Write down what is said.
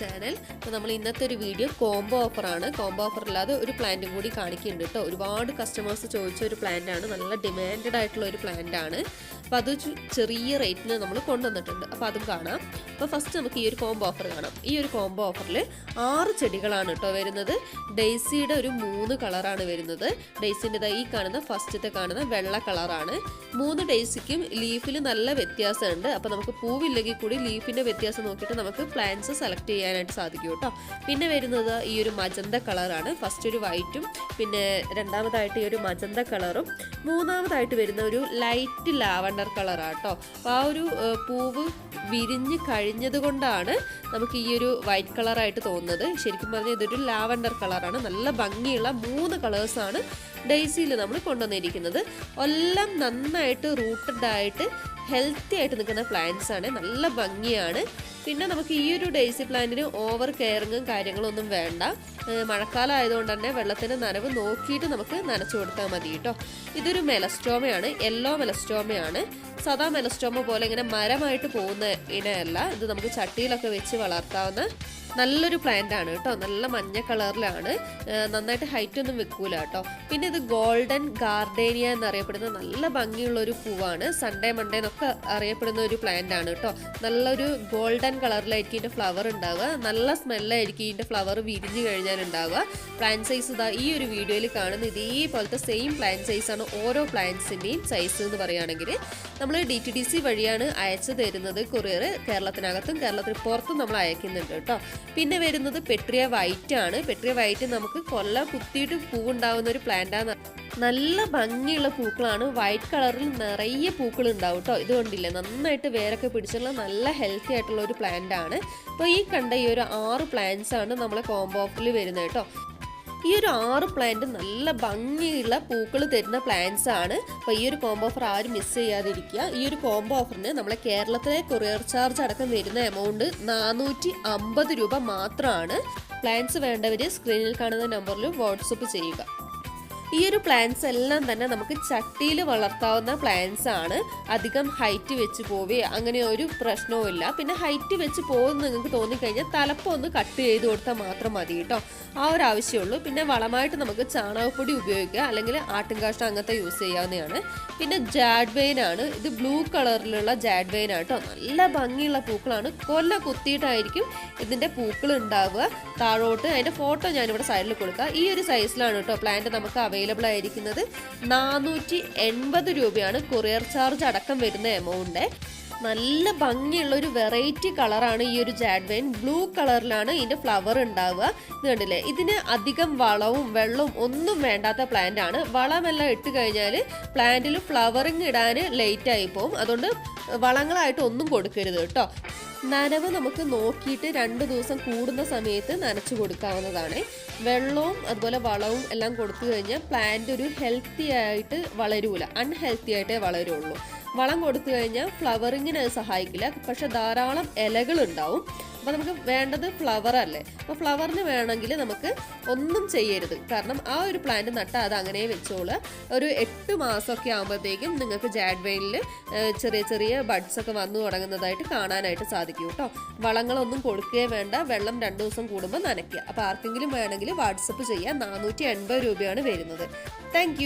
Channel. അപ്പോൾ നമ്മൾ ഇന്നത്തെ ഒരു വീഡിയോ കോംബോ ഓഫറാണ് കോംബോ ഓഫർ ഇല്ലാതെ ഒരു പ്ലാന്റും കൂടി കാണിക്കുന്നുണ്ട് കേട്ടോ ഒരുപാട് കസ്റ്റമേഴ്സ് ചോദിച്ച ഒരു പ്ലാന്റ് ആണ്. നല്ല ഡിമാൻഡ് ആയിട്ടുള്ള ഒരു പ്ലാന്റ് ആണ്. അപ്പോൾ അത് ചെറിയ റേറ്റിന് നമ്മൾ കൊണ്ടുവന്നിട്ടുണ്ട്. അപ്പോൾ അതും കാണാം. അപ്പോൾ ഫസ്റ്റ് നമുക്ക് ഈ ഒരു കോംബോ ഓഫർ കാണാം. ഈ ഒരു കോംബോ ഓഫറിൽ ആറ് ചെടികളാണ് കേട്ടോ വരുന്നത്. ഡെയ്സിയുടെ ഒരു മൂന്ന് കളറാണ് വരുന്നത്. ഡെയ്സിന്റെ ഈ കാണുന്ന ഫസ്റ്റത്തെ കാണുന്ന വെള്ള കളറാണ് മൂന്ന് ഡെയ്സിക്കും ലീഫിൽ നല്ല വ്യത്യാസമുണ്ട്. അപ്പോൾ നമുക്ക് പൂവില്ലെങ്കിൽ കൂടി ലീഫിന്റെ വ്യത്യാസം നോക്കിയിട്ട് നമുക്ക് പ്ലാന്റ്സ് സെലക്ട് ചെയ്യാനായിട്ട് സാധിക്കും കേട്ടോ. പിന്നെ വരുന്നത് ഈ ഒരു മജന്ത കളറാണ് ഫസ്റ്റ് ഒരു വൈറ്റും പിന്നെ രണ്ടാമതായിട്ട് ഈ ഒരു മജന്ത കളറും മൂന്നാമതായിട്ട് വരുന്ന ഒരു ലൈറ്റ് ലാവണ്ടർ കളറാണ് കേട്ടോ. ആ ഒരു പൂവ് വിരിഞ്ഞ് കഴിഞ്ഞത് കൊണ്ടാണ് നമുക്ക് ഈ ഒരു വൈറ്റ് കളറായിട്ട് തോന്നുന്നത്. ശരിക്കും പറഞ്ഞാൽ ഇതൊരു ലാവണ്ടർ കളറാണ് നല്ല ഭംഗിയുള്ള മൂന്ന് കളേഴ്സാണ് ഡെയ്സിയിൽ നമ്മൾ കൊണ്ടുവന്നിരിക്കുന്നത്. എല്ലാം നന്നായിട്ട് റൂട്ടഡ് ആയിട്ട് ഹെൽത്തി ആയിട്ട് നിൽക്കുന്ന പ്ലാന്റ്സ് ആണ്. നല്ല ഭംഗിയാണ്. പിന്നെ നമുക്ക് ഈ ഒരു ഡേസി പ്ലാന്റിന് ഓവർ കെയറിങ്ങും കാര്യങ്ങളൊന്നും വേണ്ട. മഴക്കാലം ആയതുകൊണ്ട് തന്നെ വെള്ളത്തിന് നനവ് നോക്കിയിട്ട് നമുക്ക് നനച്ചു കൊടുത്താൽ മതി കേട്ടോ. ഇതൊരു മെലസ്റ്റോമയാണ് യെല്ലോ മെലസ്റ്റോമയാണ് സദാ മെലസ്റ്റോമ പോലെ ഇങ്ങനെ മരമായിട്ട് പോകുന്ന ഇനയല്ല. ഇത് നമുക്ക് ചട്ടിയിലൊക്കെ വെച്ച് വളർത്താവുന്ന നല്ലൊരു പ്ലാന്റ് ആണ് കേട്ടോ. നല്ല മഞ്ഞ കളറിലാണ് നന്നായിട്ട് ഹൈറ്റ് ഒന്നും വെക്കൂല കേട്ടോ. പിന്നെ ഇത് ഗോൾഡൻ ഗാർഡേനിയ എന്നറിയപ്പെടുന്ന നല്ല ഭംഗിയുള്ള ഒരു പൂവാണ് സൺഡേ മൺഡേ എന്നൊക്കെ അറിയപ്പെടുന്ന ഒരു പ്ലാന്റ് ആണ് കേട്ടോ നല്ലൊരു ഗോൾഡൻ കളറിലായിരിക്കും ഇതിന്റെ ഫ്ലവർ ഉണ്ടാവുക. നല്ല സ്മെല്ലായിരിക്കും ഇതിന്റെ ഫ്ലവർ വിരിഞ്ഞു കഴിഞ്ഞാൽ ഉണ്ടാവുക. പ്ലാന്റ് സൈസ് ഇതാ ഈ ഒരു വീഡിയോയിൽ കാണുന്ന ഇതേപോലത്തെ സെയിം പ്ലാന്റ് സൈസാണ് ഓരോ പ്ലാന്റ്സിന്റെയും സൈസ് എന്ന് പറയുകയാണെങ്കിൽ നമ്മൾ ഡി ടി ഡി സി വഴിയാണ് അയച്ചു തരുന്നത് കൊറിയർ കേരളത്തിനകത്തും കേരളത്തിന് പുറത്തും നമ്മൾ അയക്കുന്നുണ്ട് കേട്ടോ പിന്നെ വരുന്നത് പെട്രിയ വൈറ്റ് ആണ്. പെട്രിയ വൈറ്റ് നമുക്ക് കൊല്ല കുത്തിയിട്ട് പൂവുണ്ടാവുന്ന ഒരു പ്ലാന്റ് ആണ് നല്ല ഭംഗിയുള്ള പൂക്കളാണ്. വൈറ്റ് കളറിൽ നിറയെ പൂക്കൾ ഉണ്ടാവും കേട്ടോ ഇതുകൊണ്ടില്ലേ നന്നായിട്ട് വേരൊക്കെ പിടിച്ചുള്ള നല്ല ഹെൽത്തി ആയിട്ടുള്ള ഒരു പ്ലാന്റ് ആണ്. അപ്പോൾ ഈ കണ്ട ഈ ഒരു ആറ് പ്ലാന്റ്സ് ആണ് നമ്മളെ കോംബോ ഓഫറിൽ വരുന്നത് കേട്ടോ ഈ ഒരു ആറ് പ്ലാന്റ് നല്ല ഭംഗിയുള്ള പൂക്കൾ തരുന്ന പ്ലാന്റ്സ് ആണ്. അപ്പോൾ ഈ ഒരു കോംബോ ഓഫർ ആരും മിസ് ചെയ്യാതിരിക്കുക. ഈ ഒരു കോംബോ ഓഫറിന് നമ്മളെ കേരളത്തിലെ കൊറിയർ ചാർജ് അടക്കം വരുന്ന എമൗണ്ട് നാനൂറ്റി അമ്പത് രൂപ മാത്രമാണ്. പ്ലാന്റ്സ് വേണ്ടവർ സ്ക്രീനിൽ കാണുന്ന നമ്പറിൽ വാട്സപ്പ് ചെയ്യുക. ഈ ഒരു പ്ലാന്റ്സ് എല്ലാം തന്നെ നമുക്ക് ചട്ടിയിൽ വളർത്താവുന്ന പ്ലാന്റ്സ് ആണ്. അധികം ഹൈറ്റ് വെച്ച് പോവേ അങ്ങനെ ഒരു പ്രശ്നവും ഇല്ല പിന്നെ ഹൈറ്റ് വെച്ച് പോകുന്ന നിങ്ങൾക്ക് തോന്നിക്കഴിഞ്ഞാൽ തലപ്പം ഒന്ന് കട്ട് ചെയ്ത് കൊടുത്താൽ മാത്രം മതി കേട്ടോ. ആ ഒരു ആവശ്യമുള്ളൂ. പിന്നെ വളമായിട്ട് നമുക്ക് ചാണകപ്പൊടി ഉപയോഗിക്കുക. അല്ലെങ്കിൽ ആട്ടിൻകാഷ്ടം അങ്ങനത്തെ യൂസ് ചെയ്യാവുന്നതാണ്. പിന്നെ ജാഡ് വെയിൻ ആണ്. ഇത് ബ്ലൂ കളറിലുള്ള ജാഡ്വെയിൻ ആണ് കേട്ടോ. നല്ല ഭംഗിയുള്ള പൂക്കളാണ്. കൊല്ല കുത്തിയിട്ടായിരിക്കും ഇതിന്റെ പൂക്കൾ ഉണ്ടാവുക. താഴോട്ട് അതിന്റെ ഫോട്ടോ ഞാനിവിടെ സൈഡിൽ കൊടുക്കുക ഈ ഒരു സൈസിലാണ് കേട്ടോ പ്ലാന്റ് നമുക്ക് അവൈലബിൾ ആയിരിക്കുന്നത് നാനൂറ്റി എൺപത് രൂപയാണ് കൊറിയർ ചാർജ് അടക്കം വരുന്ന എമൗണ്ട് നല്ല ഭംഗിയുള്ള ഒരു വെറൈറ്റി കളറാണ് ഈ ഒരു ജാഡ്വൈൻ. ബ്ലൂ കളറിലാണ് ഇതിന്റെ ഫ്ലവർ ഉണ്ടാവുക. ഇത് കണ്ടില്ലേ? ഇതിന് അധികം വളവും വെള്ളവും ഒന്നും വേണ്ടാത്ത പ്ലാന്റ് ആണ്. വളമെല്ലാം ഇട്ട് കഴിഞ്ഞാൽ പ്ലാന്റിൽ ഫ്ലവറിങ് ഇടാൻ ലേറ്റ് ആയി പോകും അതുകൊണ്ട് വളങ്ങളായിട്ട് ഒന്നും കൊടുക്കരുത് കേട്ടോ. നനവ് നമുക്ക് നോക്കിയിട്ട് രണ്ട് ദിവസം കൂടുന്ന സമയത്ത് നനച്ചു കൊടുക്കാവുന്നതാണ്. വെള്ളവും അതുപോലെ വളവും എല്ലാം കൊടുത്തു കഴിഞ്ഞാൽ പ്ലാന്റ് ഒരു ഹെൽത്തി ആയിട്ട് വളരൂല. അൺഹെൽത്തി ആയിട്ടേ വളരുള്ളൂ. വളം കൊടുത്തു കഴിഞ്ഞാൽ ഫ്ലവറിങ്ങിന് അത് സഹായിക്കില്ല. പക്ഷെ ധാരാളം ഇലകൾ ഉണ്ടാവും അപ്പോൾ നമുക്ക് വേണ്ടത് ഫ്ലവർ അല്ലേ? അപ്പോൾ ഫ്ലവറിന് വേണമെങ്കിൽ നമുക്ക് ഒന്നും ചെയ്യരുത്. കാരണം ആ ഒരു പ്ലാന്റ് നട്ടാൽ അത് അങ്ങനെ വെച്ചോളൂ ഒരു എട്ട് മാസമൊക്കെ ആകുമ്പോഴത്തേക്കും നിങ്ങൾക്ക് ജാഡ്വെയിനിൽ ചെറിയ ചെറിയ ബഡ്സ് ഒക്കെ വന്നു തുടങ്ങുന്നതായിട്ട് കാണാനായിട്ട് സാധിക്കും കേട്ടോ. വളങ്ങളൊന്നും കൊടുക്കുകയും വേണ്ട. വെള്ളം രണ്ടു ദിവസം കൂടുമ്പോൾ നനയ്ക്കുക. അപ്പോൾ ആർക്കെങ്കിലും വേണമെങ്കിൽ വാട്സപ്പ് ചെയ്യുക നാനൂറ്റി രൂപയാണ് വരുന്നത്. താങ്ക്